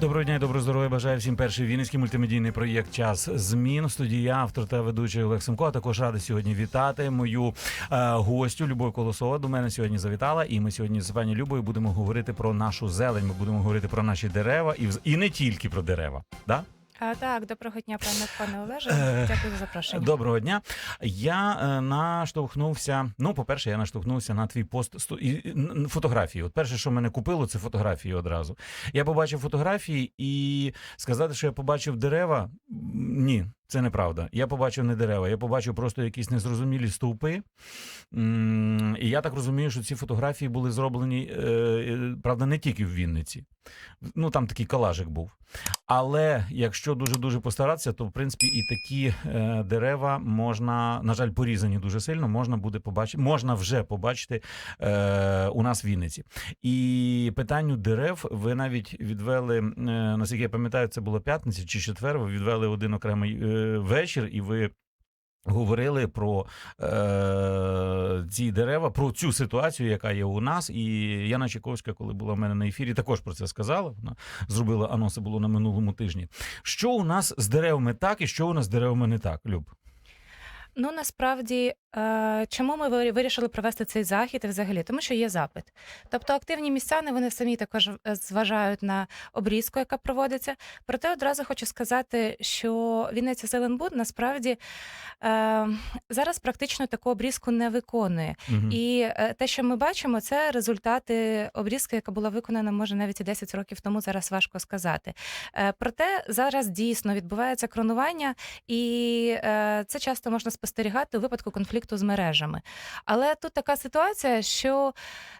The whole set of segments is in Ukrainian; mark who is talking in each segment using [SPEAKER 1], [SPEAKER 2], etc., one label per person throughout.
[SPEAKER 1] Доброго дня і доброго здоров'я. Бажаю всім перший вінницький мультимедійний проєкт Час змін. Студія автор та ведучий Олег Семко. А також радий сьогодні вітати мою е, гостю Любов Колосова. До мене сьогодні завітала. І ми сьогодні з пані Любою будемо говорити про нашу зелень. Ми будемо говорити про наші дерева і, і не тільки про дерева. Да?
[SPEAKER 2] А, так, доброго дня, пане пане Олеже. Дякую за запрошення.
[SPEAKER 1] Доброго дня. Я е, наштовхнувся. Ну, по-перше, я наштовхнувся на твій пост сто- і, фотографії. От перше, що мене купило, це фотографії одразу. Я побачив фотографії і сказати, що я побачив дерева. Ні, це неправда. Я побачив не дерева, я побачив просто якісь незрозумілі стовпи. І я так розумію, що ці фотографії були зроблені, е, е, правда, не тільки в Вінниці. Ну там такий колажик був. Але якщо дуже дуже постаратися, то в принципі і такі е, дерева можна, на жаль, порізані дуже сильно. Можна буде побачити, можна вже побачити у нас в Вінниці. І питанню дерев ви навіть відвели, наскільки я пам'ятаю, це було п'ятниця чи четвер. Ви відвели один окремий вечір, і ви. Говорили про е, ці дерева, про цю ситуацію, яка є у нас. І Яна Чайковська, коли була в мене на ефірі, також про це сказала. Вона зробила анонси було на минулому тижні. Що у нас з деревами так і що у нас з деревами не так, Люб?
[SPEAKER 2] Ну насправді, чому ми вирішили провести цей захід і взагалі? Тому що є запит. Тобто активні містяни вони самі також е, зважають на обрізку, яка проводиться. Проте одразу хочу сказати, що Вінниця Зеленбуд насправді е, зараз практично таку обрізку не виконує.
[SPEAKER 1] Мгм.
[SPEAKER 2] І е, те, що ми бачимо, це результати обрізки, яка була виконана, може навіть і 10 років тому. Зараз важко сказати. Е, Проте зараз дійсно відбувається кронування, і е, це часто можна спостерігати у випадку конфлікту з мережами. Але тут така ситуація, що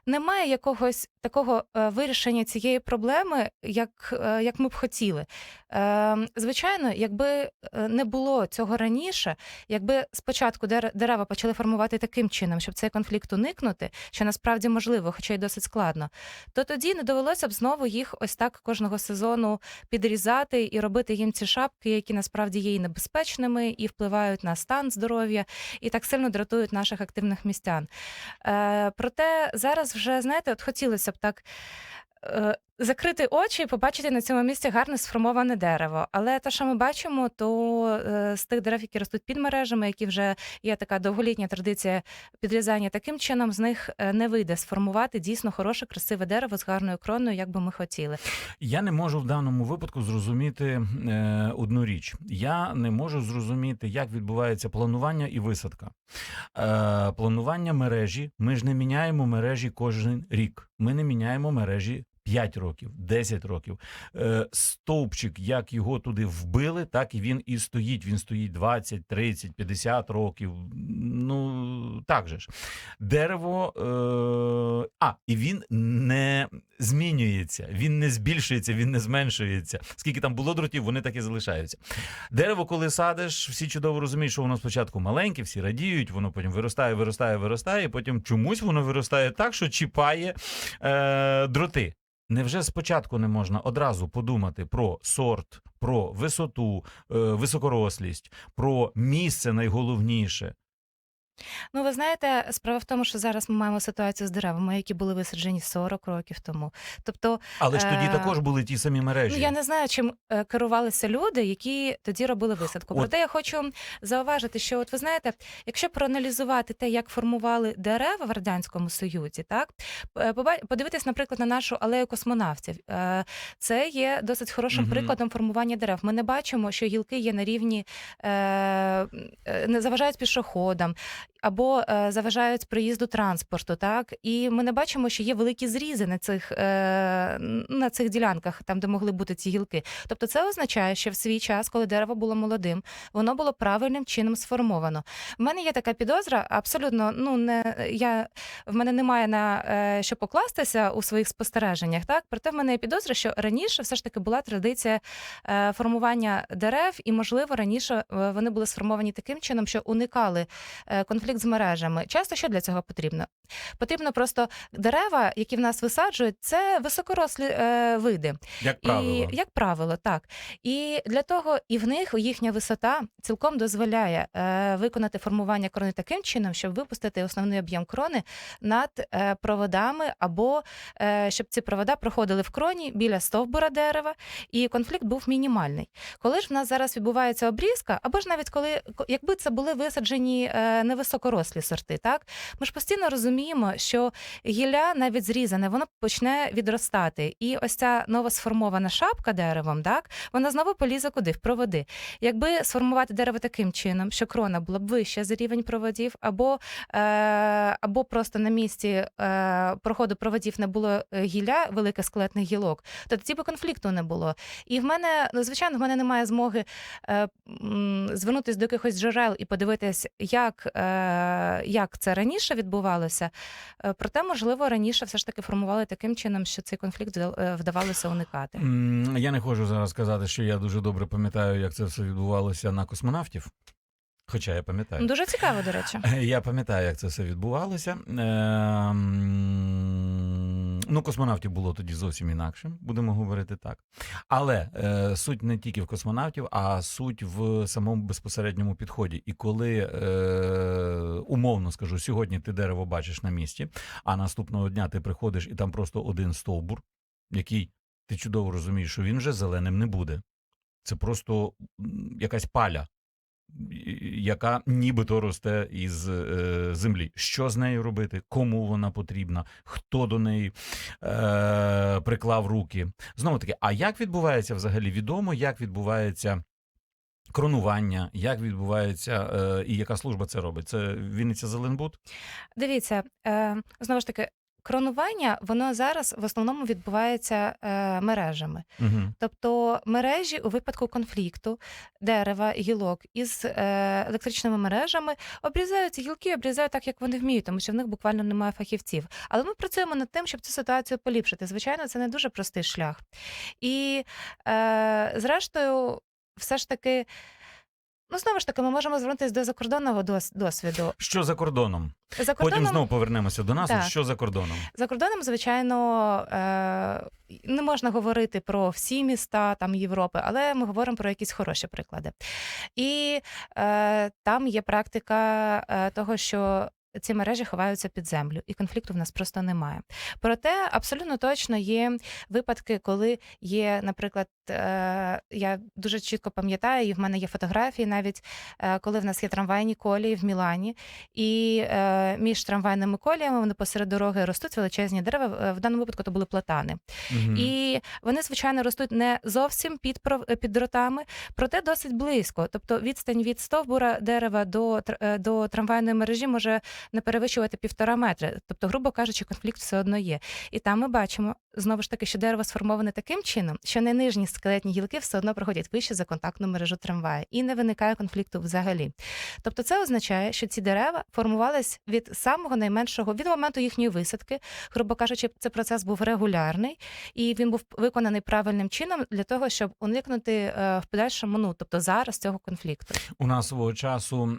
[SPEAKER 2] немає якогось такого е, вирішення цієї проблеми, як, е, як ми б хотіли. Е, Звичайно, якби не було цього раніше, якби спочатку дерева почали формувати таким чином, щоб цей конфлікт уникнути, що насправді можливо, хоча й досить складно, то тоді не довелося б знову їх ось так кожного сезону підрізати і робити їм ці шапки, які насправді є і небезпечними, і впливають на стан здоров'я, і так сильно дратують наших активних містян. Е, проте зараз вже знаєте, от хотілося б так. Закрити очі і побачити на цьому місці гарне сформоване дерево. Але те, що ми бачимо, то е, з тих дерев, які ростуть під мережами, які вже є така довголітня традиція підрізання, таким чином з них е, не вийде сформувати дійсно хороше, красиве дерево з гарною кроною, як би ми хотіли.
[SPEAKER 1] Я не можу в даному випадку зрозуміти е, одну річ. Я не можу зрозуміти, як відбувається планування і висадка. Планування мережі. Ми ж не міняємо мережі кожен рік. Ми не міняємо мережі 5 років, 10 років. Е, стовпчик, як його туди вбили, так і він і стоїть. Він стоїть 20, 30, 50 років. Ну так же ж. Дерево. Е, а, і він не змінюється, він не збільшується, він не зменшується. Скільки там було дротів, вони так і залишаються. Дерево, коли садиш, всі чудово розуміють, що воно спочатку маленьке, всі радіють, воно потім виростає, виростає, виростає, і потім чомусь воно виростає так, що чіпає е, дроти. Невже спочатку не можна одразу подумати про сорт, про висоту, е, високорослість, про місце найголовніше?
[SPEAKER 2] Ну, ви знаєте, справа в тому, що зараз ми маємо ситуацію з деревами, які були висаджені 40 років тому. Тобто,
[SPEAKER 1] Але ж тоді
[SPEAKER 2] Е,
[SPEAKER 1] також були ті самі мережі.
[SPEAKER 2] ну я не знаю, чим е, керувалися люди, які тоді робили висадку.
[SPEAKER 1] От.
[SPEAKER 2] Проте я хочу зауважити, що от ви знаєте, якщо проаналізувати те, як формували дерева в радянському союзі, так е, поба- подивитись, наприклад, на нашу алею космонавтів. Е, Це є досить хорошим
[SPEAKER 1] Мгм.
[SPEAKER 2] прикладом формування дерев. Ми не бачимо, що гілки є на рівні, е, е, не заважають пішоходам або е, заважають проїзду транспорту, так і ми не бачимо, що є великі зрізи на цих, е, на цих ділянках, там де могли бути ці гілки. Тобто, це означає, що в свій час, коли дерево було молодим, воно було правильним чином сформовано. У мене є така підозра, абсолютно ну не я в мене немає на е, що покластися у своїх спостереженнях. Так, проте в мене є підозра, що раніше все ж таки була традиція формування дерев, і можливо раніше вони були сформовані таким чином, що уникали конфлікту конфлікт з мережами. Часто що для цього потрібно? Потрібно просто дерева, які в нас висаджують, це високорослі е, види.
[SPEAKER 1] Як правило.
[SPEAKER 2] І як правило, так. І для того і в них їхня висота цілком дозволяє е, виконати формування крони таким чином, щоб випустити основний об'єм крони над е, проводами, або е, щоб ці провода проходили в кроні біля стовбура дерева, і конфлікт був мінімальний. Коли ж в нас зараз відбувається обрізка, або ж навіть коли якби це були висаджені е, невисокорослі сорти, так ми ж постійно розуміємо, що гілля навіть зрізане, воно почне відростати. І ось ця новосформована шапка деревом, так вона знову полізе куди в проводи. Якби сформувати дерево таким чином, що крона була б вища за рівень проводів, або, е, або просто на місці е, проходу проводів не було е, гілля, великих скелетних гілок, то тоді би конфлікту не було. І в мене, ну звичайно, в мене немає змоги е, звернутися до якихось джерел і подивитись, як, е, як це раніше відбувалося. Е, Проте, можливо, раніше все ж таки формували таким чином, що цей конфлікт е, вдавалося уникати.
[SPEAKER 1] Я не хочу зараз сказати, що я дуже добре пам'ятаю, як це все відбувалося на космонавтів. Хоча я пам'ятаю.
[SPEAKER 2] Дуже цікаво, до речі.
[SPEAKER 1] Я пам'ятаю, як це все відбувалося. Ем, Ну, космонавтів було тоді зовсім інакшим, будемо говорити так. Але е, суть не тільки в космонавтів, а суть в самому безпосередньому підході. І коли е, умовно скажу, сьогодні ти дерево бачиш на місці, а наступного дня ти приходиш і там просто один стовбур, який ти чудово розумієш, що він вже зеленим не буде. Це просто якась паля, яка нібито росте із е, землі. Що з нею робити? Кому вона потрібна? Хто до неї е, приклав руки? Знову таки, а як відбувається взагалі відомо, як відбувається кронування, як відбувається е, і яка служба це робить? Це Вінниця Зеленбуд?
[SPEAKER 2] Дивіться, е, знову ж таки, кронування воно зараз в основному відбувається е, мережами.
[SPEAKER 1] Угу.
[SPEAKER 2] Тобто мережі у випадку конфлікту дерева, гілок із е, електричними мережами обрізають гілки, обрізають так, як вони вміють, тому що в них буквально немає фахівців. Але ми працюємо над тим, щоб цю ситуацію поліпшити. Звичайно, це не дуже простий шлях. І е, зрештою, все ж таки. Ну, знову ж таки, ми можемо звернутися до закордонного дос- досвіду.
[SPEAKER 1] Що за кордоном?
[SPEAKER 2] За кордоном, Потім
[SPEAKER 1] знову повернемося до нас.
[SPEAKER 2] Так.
[SPEAKER 1] Що за кордоном?
[SPEAKER 2] За кордоном, звичайно, е, не можна говорити про всі міста там Європи, але ми говоримо про якісь хороші приклади. І е, там є практика е, того, що. Ці мережі ховаються під землю, і конфлікту в нас просто немає. Проте абсолютно точно є випадки, коли є, наприклад, е, я дуже чітко пам'ятаю, і в мене є фотографії, навіть е, коли в нас є трамвайні колії в Мілані, і е, між трамвайними коліями вони посеред дороги ростуть величезні дерева. В даному випадку то були платани.
[SPEAKER 1] Мгм.
[SPEAKER 2] І вони, звичайно, ростуть не зовсім під під дротами, проте досить близько. Тобто відстань від стовбура дерева до, до трамвайної мережі може не перевищувати півтора метри. Тобто, грубо кажучи, конфлікт все одно є. І там ми бачимо знову ж таки, що дерево сформоване таким чином, що не нижні скелетні гілки все одно проходять вище за контактну мережу трамвая, і не виникає конфлікту взагалі. Тобто, це означає, що ці дерева формувались від самого найменшого від моменту їхньої висадки. Грубо кажучи, цей процес був регулярний і він був виконаний правильним чином для того, щоб уникнути е, в подальшому, ну тобто зараз цього конфлікту.
[SPEAKER 1] У нас свого часу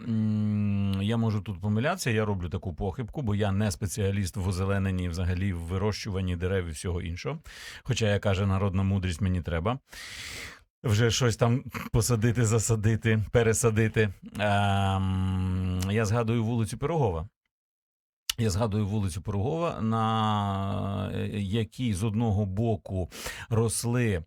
[SPEAKER 1] я можу тут помилятися, я роблю таку похибку, бо я не спеціаліст в озелененні, взагалі в вирощуванні дерев і всього іншого. Хоча, як каже народна мудрість, мені треба. Вже щось там посадити, засадити, пересадити. Ем, я згадую вулицю Пирогова. Я згадую вулицю Пирогова, на е, якій з одного боку росли е,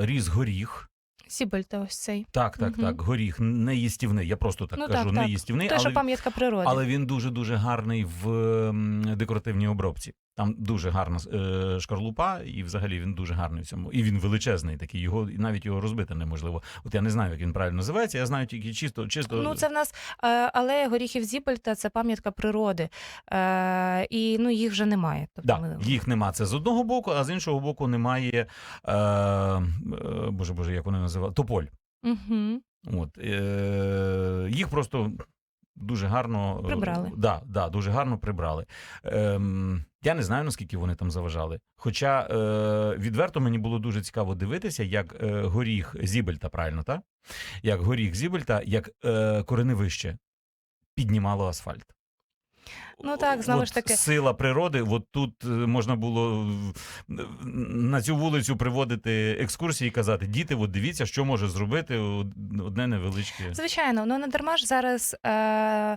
[SPEAKER 1] ріс горіх.
[SPEAKER 2] Сібельта ось цей.
[SPEAKER 1] Так, так,
[SPEAKER 2] угу.
[SPEAKER 1] так. Горіх неїстівний. Я просто так
[SPEAKER 2] Ну,
[SPEAKER 1] кажу,
[SPEAKER 2] так,
[SPEAKER 1] неїстівний, але,
[SPEAKER 2] що пам'ятка природи.
[SPEAKER 1] але він дуже дуже гарний в декоративній обробці. Там дуже гарна е, шкарлупа, і взагалі він дуже гарний в цьому. І він величезний такий. Його і навіть його розбити неможливо. От я не знаю, як він правильно називається. Я знаю тільки чисто, чисто.
[SPEAKER 2] Ну, це в нас е, алея горіхів Зібельта, це пам'ятка природи. Е, і ну, їх вже немає. Тобто,
[SPEAKER 1] Да,
[SPEAKER 2] ми...
[SPEAKER 1] їх нема. Це з одного боку, а з іншого боку немає. Е, е, боже боже, як вони називають? Тополь.
[SPEAKER 2] Угу.
[SPEAKER 1] От, е, їх просто дуже гарно е,
[SPEAKER 2] Прибрали.
[SPEAKER 1] Да, да, дуже гарно прибрали. Ем, я не знаю, наскільки вони там заважали. Хоча е, відверто мені було дуже цікаво дивитися, як е, горіх Зібельта, правильно, так? Як горіх Зібельта, як е, кореневище піднімало асфальт.
[SPEAKER 2] Ну так, знову ж таки.
[SPEAKER 1] Сила природи. От тут е, можна було на цю вулицю приводити екскурсії і казати: діти, от дивіться, що може зробити одне невеличке.
[SPEAKER 2] Звичайно, ну не дарма ж зараз е,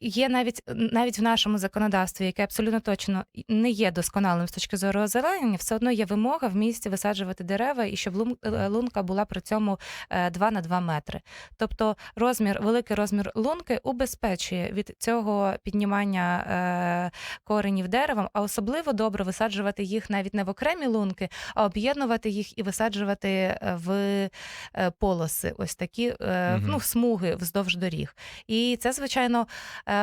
[SPEAKER 2] є навіть навіть в нашому законодавстві, яке абсолютно точно не є досконалим з точки зору озеленення, все одно є вимога в місті висаджувати дерева і щоб е, лунка була при цьому е, 2 на 2 метри. Тобто розмір, великий розмір лунки убезпечує від цього піднімання е, коренів деревом, а особливо добре висаджувати їх навіть не в окремі лунки, а об'єднувати їх і висаджувати е, в е, полоси, ось такі е, ну, смуги вздовж доріг. І це, звичайно, е,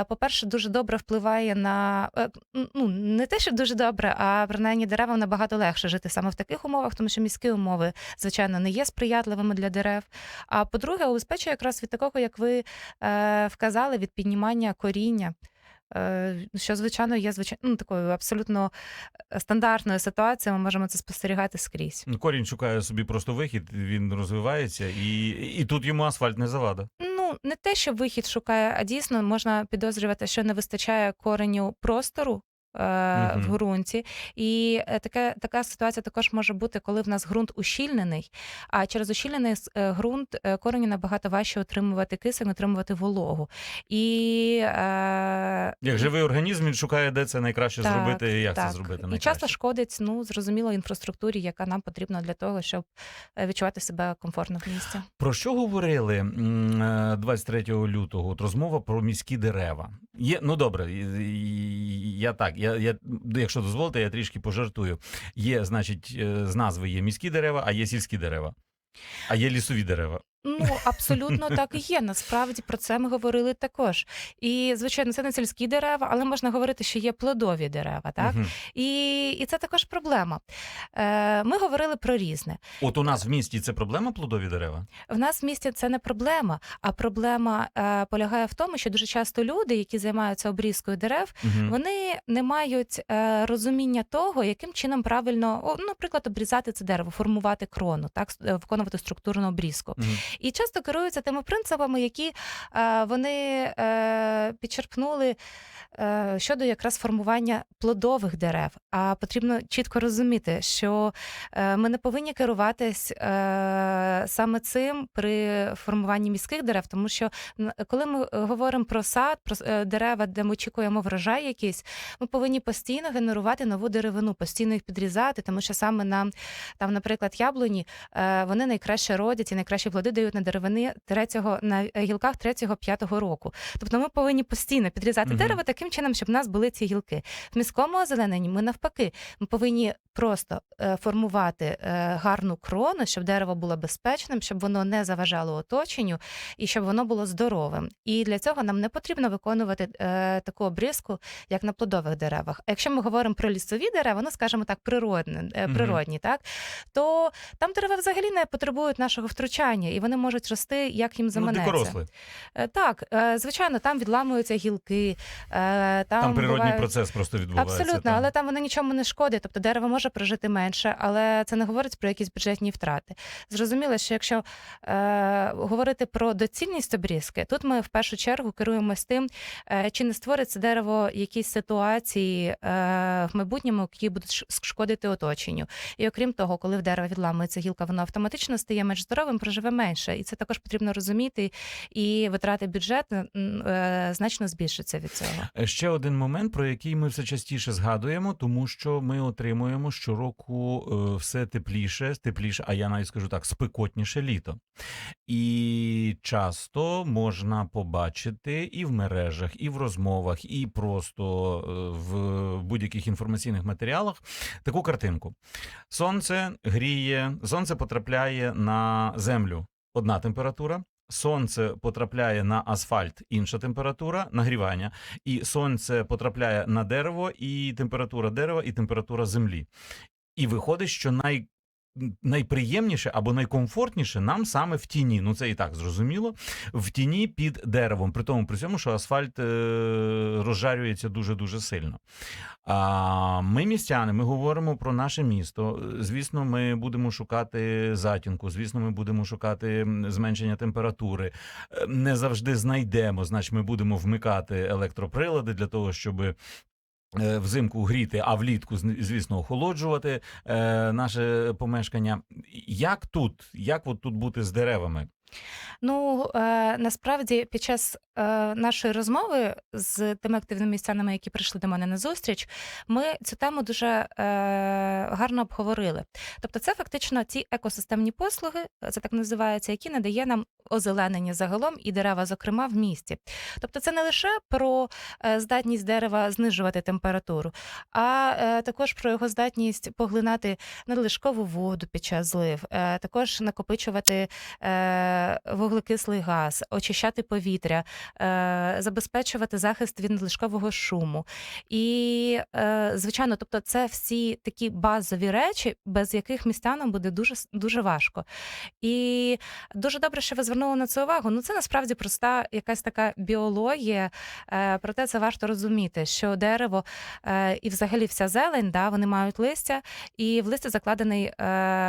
[SPEAKER 2] по-перше, дуже добре впливає на е, ну не те, що дуже добре, а принаймні деревам набагато легше жити саме в таких умовах, тому що міські умови, звичайно, не є сприятливими для дерев. А по-друге, убезпечує якраз від такого, як ви е, вказали, від піднімання коріння. Е, Що, звичайно, є звичайно ну, такою абсолютно е, стандартною ситуацією. Ми можемо це спостерігати скрізь.
[SPEAKER 1] Корінь шукає собі просто вихід, він розвивається, і, і тут йому асфальт не завада.
[SPEAKER 2] Ну, не те, що вихід шукає, а дійсно можна підозрювати, що не вистачає кореню простору. Е, В ґрунті, і е, таке, така ситуація також може бути, коли в нас ґрунт ущільнений. А через ущільнений е, ґрунт кореню набагато важче отримувати кисень, отримувати вологу. І, е,
[SPEAKER 1] Як живий організм, він шукає, де це найкраще
[SPEAKER 2] Так,
[SPEAKER 1] зробити, і як
[SPEAKER 2] так.
[SPEAKER 1] це зробити
[SPEAKER 2] І часто шкодить, ну зрозуміло, інфраструктурі, яка нам потрібна для того, щоб відчувати себе комфортно в місті.
[SPEAKER 1] Про що говорили м, е, 23 лютого? От розмова про міські дерева. Є, ну добре, я так, я, я, якщо дозволите, я трішки пожартую. Є, значить, е, з назви є міські дерева, а є сільські дерева, а є лісові дерева.
[SPEAKER 2] Ну, абсолютно так і є. Насправді про це ми говорили також. І, звичайно, це не сільські дерева, але можна говорити, що є плодові дерева, так?
[SPEAKER 1] Мгм.
[SPEAKER 2] І, і це також проблема. Е, ми говорили про різне.
[SPEAKER 1] От у нас в місті це проблема плодові дерева.
[SPEAKER 2] В нас в місті це не проблема, а проблема е, полягає в тому, що дуже часто люди, які займаються обрізкою дерев,
[SPEAKER 1] Мгм.
[SPEAKER 2] вони не мають е, розуміння того, яким чином правильно, о, ну, наприклад, обрізати це дерево, формувати крону, так, с- е, виконувати структурну обрізку.
[SPEAKER 1] Мгм.
[SPEAKER 2] І часто керуються тими принципами, які е, вони е, підчерпнули е, щодо якраз формування плодових дерев. А потрібно чітко розуміти, що ми не повинні керуватись саме цим при формуванні міських дерев, тому що коли ми говоримо про сад, про дерева, де ми очікуємо врожай якийсь, ми повинні постійно генерувати нову деревину, постійно їх підрізати, тому що саме на там, наприклад, яблуні вони найкраще родять і найкращі плоди дають на деревини третього на гілках третього п'ятого року. Тобто ми повинні постійно підрізати
[SPEAKER 1] Мгм.
[SPEAKER 2] дерево таким чином, щоб в нас були ці гілки. В міському озелененні ми навпаки, ми повинні просто е, формувати е, гарну крону, щоб дерево було безпечним, щоб воно не заважало оточенню і щоб воно було здоровим. І для цього нам не потрібно виконувати е, таку обрізку, як на плодових деревах. А якщо ми говоримо про лісові дерева, ну скажімо так, природні, е, природні, так то там дерева взагалі не потребують нашого втручання, і вони можуть рости, як їм
[SPEAKER 1] Ну,
[SPEAKER 2] заманеться.
[SPEAKER 1] дикоросли.
[SPEAKER 2] Е, Так, е, звичайно, там відламуються гілки, е, там,
[SPEAKER 1] Там, природній
[SPEAKER 2] бувають...
[SPEAKER 1] процес просто відбувається.
[SPEAKER 2] Абсолютно,
[SPEAKER 1] там.
[SPEAKER 2] але там воно нічому не шкодить. Тобто дерево може прожити менше, але це не говорить про якісь бюджетні втрати. Зрозуміло, що якщо е, говорити про доцільність обрізки, тут ми в першу чергу керуємося тим, е, чи не створить це дерево якісь ситуації е, в майбутньому, які будуть шкодити оточенню. І окрім того, коли в дерева відламується гілка, воно автоматично стає менш здоровим, проживе менше. І це також потрібно розуміти. І витрати бюджету е, значно збільшаться від цього.
[SPEAKER 1] Е, Ще один момент, про який ми все частіше згадуємо, тому що ми отримуємо щороку е, все тепліше, тепліше, а я навіть скажу так, спекотніше літо. І часто можна побачити і в мережах, і в розмовах, і просто в будь-яких інформаційних матеріалах таку картинку: сонце гріє, сонце потрапляє на землю. Одна температура. Сонце потрапляє на асфальт, інша температура нагрівання, і сонце потрапляє на дерево, і температура дерева, і температура землі. І виходить, що най, найприємніше або найкомфортніше нам саме в тіні. Ну це і так зрозуміло. В тіні під деревом, при тому при цьому, що асфальт е, розжарюється дуже дуже сильно. А ми містяни, ми говоримо про наше місто. Звісно, ми будемо шукати затінку. Звісно, ми будемо шукати зменшення температури. Е, Не завжди знайдемо. Значить, ми будемо вмикати електроприлади для того, щоб. Е, Взимку гріти, а влітку, звісно, охолоджувати е, наше помешкання. Як тут? Як от тут бути з деревами?
[SPEAKER 2] Ну е, насправді під час е, нашої розмови з тими активними містянами, які прийшли до мене на зустріч, ми цю тему дуже е, гарно обговорили. Тобто, це фактично ті екосистемні послуги, це так називається, які надає нам озеленення загалом і дерева, зокрема в місті. Тобто, це не лише про е, здатність дерева знижувати температуру, а е, також про його здатність поглинати надлишкову воду під час злив, е, також накопичувати. Е, Вуглекислий газ, очищати повітря, е, забезпечувати захист від надлишкового шуму. І, е, звичайно, тобто, це всі такі базові речі, без яких містянам буде дуже дуже важко. І дуже добре, що ви звернули на це увагу. Ну, це насправді проста якась така біологія. Е, проте це варто розуміти, що дерево і взагалі вся зелень, да, вони мають листя, і в листі закладений,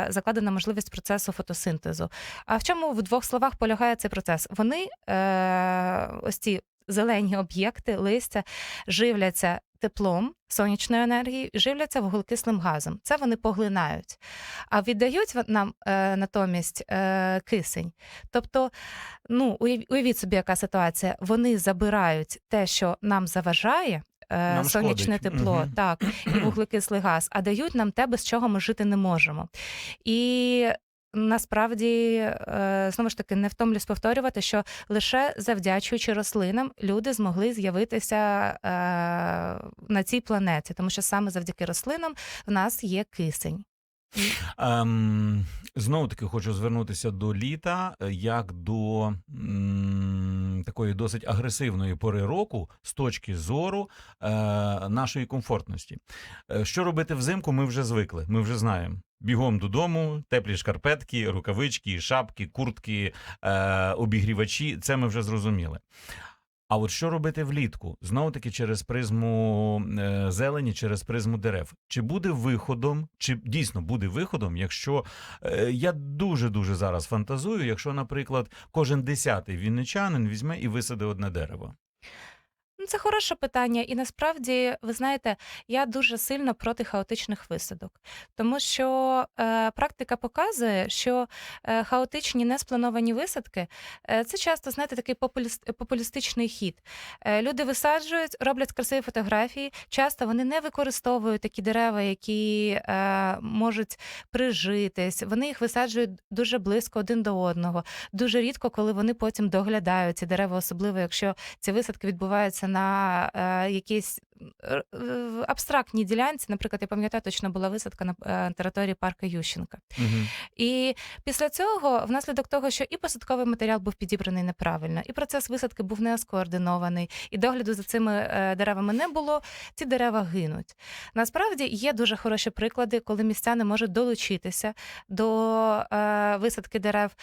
[SPEAKER 2] закладена можливість процесу фотосинтезу. А в чому в двох словах полягає цей процес? Вони е, ось ці зелені об'єкти, листя живляться теплом, сонячною енергією, живляться вуглекислим газом. Це вони поглинають. А віддають нам е, натомість е, кисень. Тобто, ну, уявіть собі, яка ситуація. Вони забирають те, що нам заважає. е,
[SPEAKER 1] Нам
[SPEAKER 2] Сонячне
[SPEAKER 1] шкодить.
[SPEAKER 2] тепло,
[SPEAKER 1] Мгм.
[SPEAKER 2] так, і вуглекислий газ, а дають нам те, без чого ми жити не можемо. І насправді, е, знову ж таки, не втомлюсь повторювати, що лише завдячуючи рослинам люди змогли з'явитися е, на цій планеті, тому що саме завдяки рослинам в нас є кисень.
[SPEAKER 1] Ем, знову таки хочу звернутися до літа е, як до такої досить агресивної пори року з точки зору е, нашої комфортності. Е, що робити взимку, ми вже звикли, ми вже знаємо. Бігом додому, теплі шкарпетки, рукавички, шапки, куртки, е, обігрівачі це ми вже зрозуміли. А от що робити влітку? Знову таки через призму е, зелені, через призму дерев. Чи буде виходом, чи дійсно буде виходом, якщо е, я дуже дуже зараз фантазую, якщо, наприклад, кожен десятий вінничанин візьме і висаде одне дерево.
[SPEAKER 2] Ну, це хороше питання, і насправді, ви знаєте, я дуже сильно проти хаотичних висадок, тому що е, практика показує, що е, хаотичні несплановані висадки е, це часто, знаєте, такий популіст, популістичний хід. Е, люди висаджують, роблять красиві фотографії. Часто вони не використовують такі дерева, які е, можуть прижитись. Вони їх висаджують дуже близько один до одного. Дуже рідко, коли вони потім доглядають ці дерева, особливо якщо ці висадки відбуваються на е, е, абстрактній ділянці. Наприклад, я пам'ятаю, точно була висадка на е, території парка Ющенка.
[SPEAKER 1] Угу.
[SPEAKER 2] І після цього, внаслідок того, що і посадковий матеріал був підібраний неправильно, і процес висадки був не скоординований, і догляду за цими е, деревами не було, ці дерева гинуть. Насправді є дуже хороші приклади, коли містяни можуть долучитися до е, висадки дерев.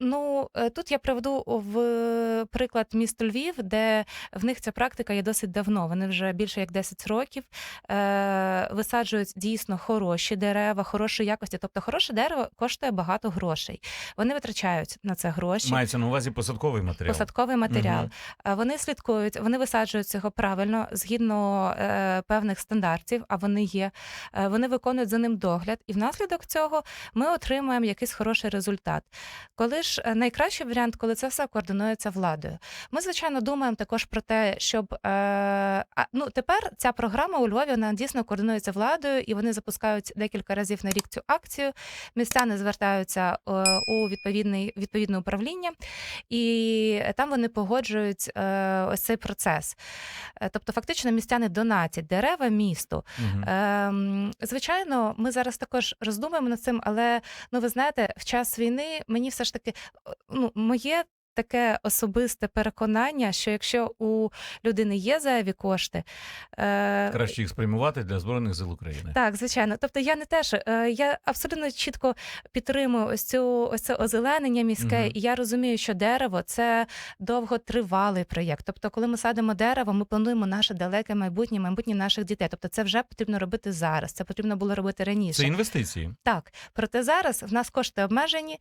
[SPEAKER 2] Ну е, тут я приведу в приклад місто Львів, де в них ця практика є досить давно. Вони вже більше як 10 років е, висаджують дійсно хороші дерева, хорошої якості. Тобто, хороше дерево коштує багато грошей. Вони витрачають на це гроші.
[SPEAKER 1] Мається на увазі посадковий матеріал.
[SPEAKER 2] Посадковий матеріал. Е, Вони слідкують, вони висаджують його правильно згідно е, певних стандартів, а вони є. Е, вони виконують за ним догляд, і внаслідок цього ми отримуємо якийсь хороший результат. Коли ж е, найкращий варіант, коли це все координується владою. Ми, звичайно, думаємо також про те, щоб е, ну тепер ця програма у Львові вона дійсно координується владою, і вони запускають декілька разів на рік цю акцію. Містяни звертаються е, у відповідний відповідне управління, і там вони погоджують е, ось цей процес. Е, Тобто, фактично, містяни донатять дерева місту. Ем, звичайно, ми зараз також роздумуємо над цим, але ну ви знаєте, в час війни мені все ж таки ну, моє таке особисте переконання, що якщо у людини є зайві кошти, е,
[SPEAKER 1] Краще їх спрямувати для збройних сил України.
[SPEAKER 2] так, звичайно. Тобто я не теж е, я абсолютно чітко підтримую ось цю ось це озеленення міське,
[SPEAKER 1] Мгм.
[SPEAKER 2] і я розумію, що дерево це довготривалий проєкт. Тобто, коли ми садимо дерево, ми плануємо наше далеке майбутнє, майбутнє наших дітей. Тобто, це вже потрібно робити зараз. Це потрібно було робити раніше.
[SPEAKER 1] Це інвестиції.
[SPEAKER 2] Так, проте зараз в нас кошти обмежені,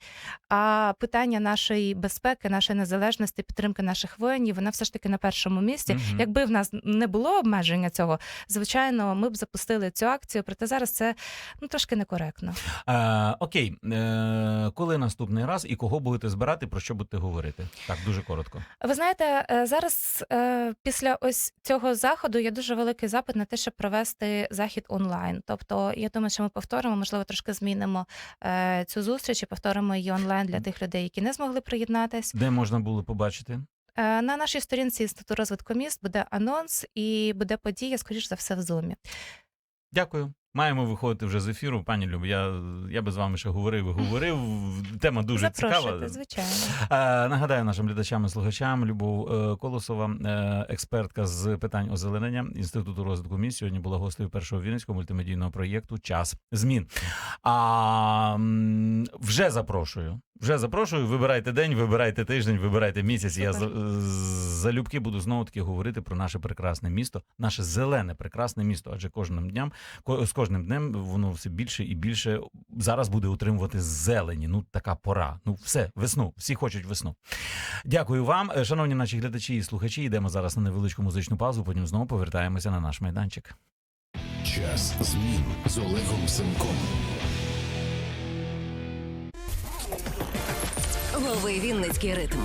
[SPEAKER 2] а питання нашої безпеки, нашої незалежності, підтримки наших воїнів, вона все ж таки на першому місці.
[SPEAKER 1] Мгм.
[SPEAKER 2] Якби в нас не було обмеження цього, звичайно, ми б запустили цю акцію. Проте зараз це ну трошки некоректно.
[SPEAKER 1] Е, окей, е, коли наступний раз і кого будете збирати, про що будете говорити? Так, дуже коротко.
[SPEAKER 2] Ви знаєте, е, зараз е, після ось цього заходу є дуже великий запит на те, щоб провести захід онлайн. Тобто, я думаю, що ми повторимо, можливо, трошки змінимо е, цю зустріч і повторимо її онлайн для тих людей, які не змогли приєднатись.
[SPEAKER 1] Де можна було побачити?
[SPEAKER 2] Е, На нашій сторінці Інституту розвитку міст буде анонс і буде подія, скоріш за все, в зумі.
[SPEAKER 1] Дякую. Маємо виходити вже з ефіру. Пані Люб, я, я би з вами ще говорив і говорив. Тема дуже цікава.
[SPEAKER 2] Звичайно.
[SPEAKER 1] Е, Нагадаю нашим глядачам і слухачам Любов е, Колосова, е, експертка з питань озеленення Інституту розвитку міст. Сьогодні була гостею першого вінницького мультимедійного проєкту Час змін. А вже запрошую. Вже запрошую. Вибирайте день, вибирайте тиждень, вибирайте місяць. Я
[SPEAKER 2] Супер.
[SPEAKER 1] за- залюбки буду знову таки говорити про наше прекрасне місто, наше зелене прекрасне місто. Адже кожним дням з кожним днем воно все більше і більше зараз буде утримувати зелені. Ну така пора. Ну все, весну. Всі хочуть весну. Дякую вам, Е, шановні наші глядачі і слухачі. Йдемо зараз на невеличку музичну паузу. Потім знову повертаємося на наш майданчик.
[SPEAKER 3] Час змін з Олегом Семком.
[SPEAKER 4] Лови Вінницький ритм.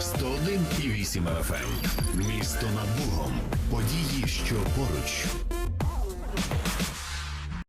[SPEAKER 3] 101,8 FM. Місто над Богом. Події, що поруч.